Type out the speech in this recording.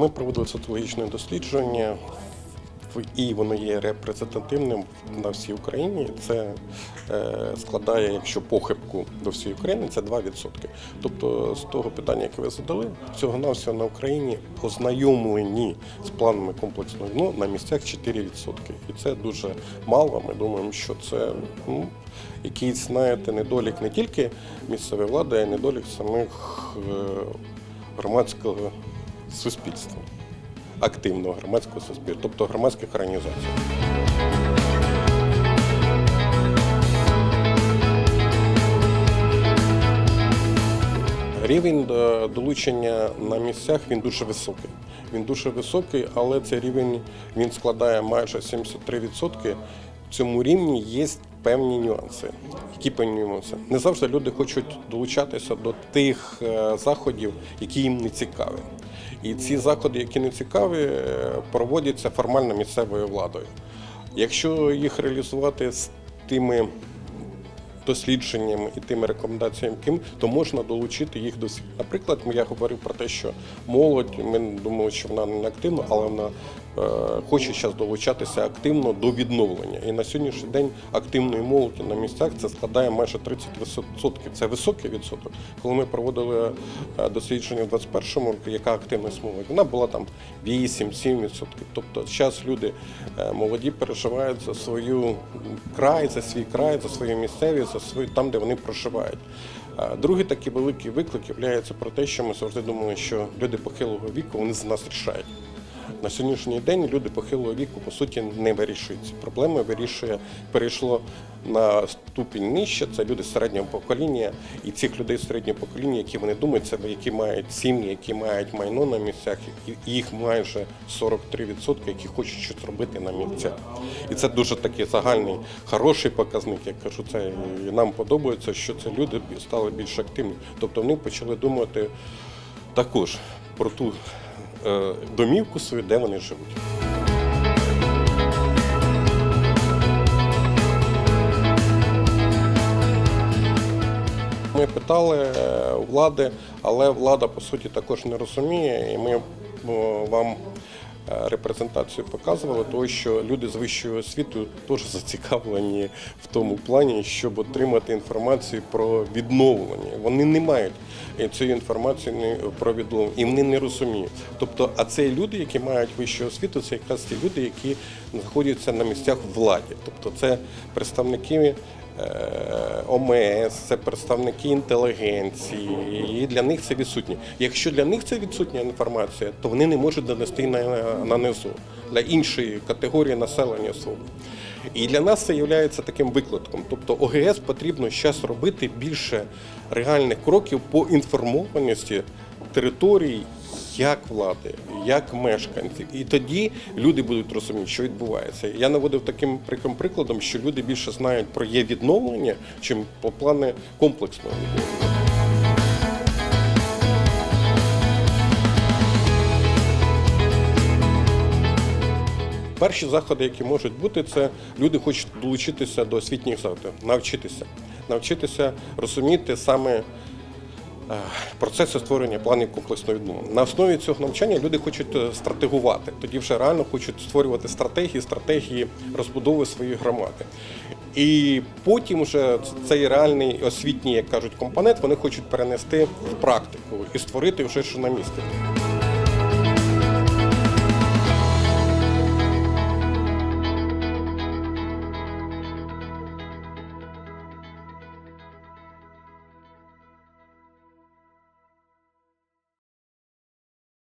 Ми проводили соціологічне дослідження, і воно є репрезентативним на всій Україні. Це е, складає, якщо похибку до всієї України, це 2%. Тобто з того питання, яке ви задали, всього навсього на Україні ознайомлені з планами комплексного ну, на місцях 4%. І це дуже мало. Ми думаємо, що це ну, якийсь, знаєте, недолік не тільки місцевої влади, а й недолік самих е, громадського суспільства активного громадського суспільства, тобто громадських організацій. Рівень е, долучення на місцях він дуже високий. Він дуже високий, але цей рівень він складає майже 73%. В цьому рівні є певні нюанси. Які певні? Не завжди люди хочуть долучатися до тих е, заходів, які їм не цікаві. І ці заходи, які не цікаві, е, проводяться формально місцевою владою. Якщо їх реалізувати з тими дослідженнями і тими рекомендаціями, ким то можна долучити їх до. Наприклад, я говорив про те, що молодь, ми думали, що вона не активна, але вона хоче зараз долучатися активно до відновлення. І на сьогоднішній день активної молоді на місцях це складає майже 30%. Це високий відсоток. Коли ми проводили е, дослідження в 21-му році, яка активність молоді, вона була там 8-7%. Тобто зараз люди е, молоді переживають за свою край, за свій край, за свою місцевість, за свою там, де вони проживають. Другий такий великий виклик є про те, що ми завжди думали, що люди похилого віку вони за нас рішають. На сьогоднішній день люди похилого віку по суті не вирішують ці проблеми. Вирішує перейшло на ступінь нижче. Це люди середнього покоління, і цих людей середнього покоління, які вони думають, це які мають сім'ї, які мають майно на місцях, і їх майже 43%, які хочуть щось робити на місцях. І це дуже такий загальний хороший показник. Я кажу, це і нам подобається, що це люди стали більш активні. Тобто вони почали думати також про ту домівку свою, де вони живуть. Ми питали е, влади, але влада по суті також не розуміє, і ми вам е, репрезентацію показували, тому що люди з вищою освітою теж зацікавлені в тому плані, щоб отримати інформацію про відновлення. Вони не мають е, цієї інформації про відновлення, і вони не розуміють. Тобто, а це люди, які мають вищу освіту, це якраз ті люди, які знаходяться на місцях владі. Тобто, це представники е, ОМС, це представники інтелігенції, і для них це відсутнє. Якщо для них це відсутня інформація, то вони не можуть донести на, на низу для іншої категорії населення свого. І для нас це є таким викликом. Тобто ОГС потрібно зараз робити більше реальних кроків по інформованості територій, як влади, як мешканців. І тоді люди будуть розуміти, що відбувається. Я наводив таким прикладом, що люди більше знають про є відновлення, чим по плани комплексного відновлення. Перші заходи, які можуть бути, це люди хочуть долучитися до освітніх заходів, навчитися, навчитися розуміти саме процеси створення планів комплексної відмови. На основі цього навчання люди хочуть е, стратегувати. Тоді вже реально хочуть створювати стратегії, стратегії розбудови своєї громади. І потім вже цей реальний освітній, як кажуть, компонент вони хочуть перенести в практику і створити вже що на місці.